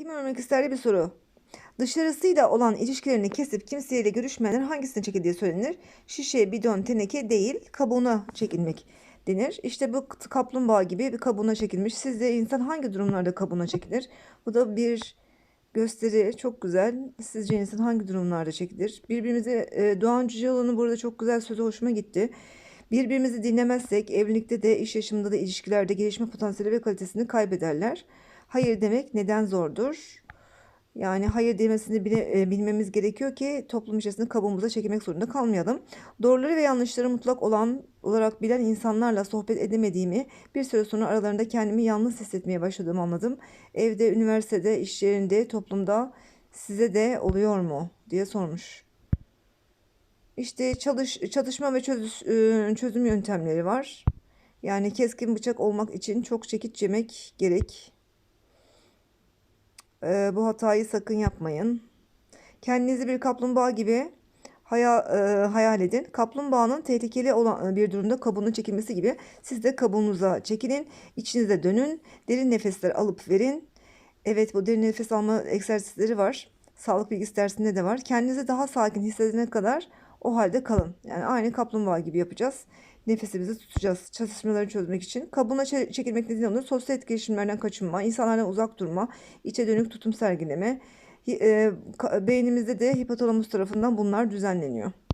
Kim ölmek isterdi bir soru. Dışarısıyla olan ilişkilerini kesip kimseyle görüşmeyenler hangisine çekildiği söylenir? Şişe, bidon, teneke değil, kabuğuna çekilmek denir. İşte bu kaplumbağa gibi bir kabuğuna çekilmiş. Sizce insan hangi durumlarda kabuğuna çekilir? Bu da bir gösteri. Çok güzel. Sizce insan hangi durumlarda çekilir? Birbirimize e, Doğan Cüceloğlu'nun burada çok güzel sözü hoşuma gitti. Birbirimizi dinlemezsek evlilikte de iş yaşamında da ilişkilerde gelişme potansiyeli ve kalitesini kaybederler. Hayır demek neden zordur? Yani hayır demesini bile, e, bilmemiz gerekiyor ki toplum içerisinde kabuğumuza çekilmek zorunda kalmayalım. Doğruları ve yanlışları mutlak olan olarak bilen insanlarla sohbet edemediğimi, bir süre sonra aralarında kendimi yalnız hissetmeye başladığımı anladım. Evde, üniversitede, iş yerinde, toplumda size de oluyor mu diye sormuş. İşte çalış, çatışma ve çözüş- e, çözüm yöntemleri var. Yani keskin bıçak olmak için çok çekiç yemek gerek. Ee, bu hatayı sakın yapmayın. Kendinizi bir kaplumbağa gibi hayal, hayal edin. Kaplumbağanın tehlikeli olan bir durumda kabuğunun çekilmesi gibi siz de kabuğunuza çekilin. İçinize dönün. Derin nefesler alıp verin. Evet bu derin nefes alma egzersizleri var. Sağlık bilgisi dersinde de var. Kendinizi daha sakin hissedene kadar o halde kalın. Yani aynı kaplumbağa gibi yapacağız. Nefesimizi tutacağız çatışmaları çözmek için. Kabuğuna çe- çekilmek nedeni olur. Sosyal etkileşimlerden kaçınma, insanlardan uzak durma, içe dönük tutum sergileme. E, beynimizde de hipotalamus tarafından bunlar düzenleniyor.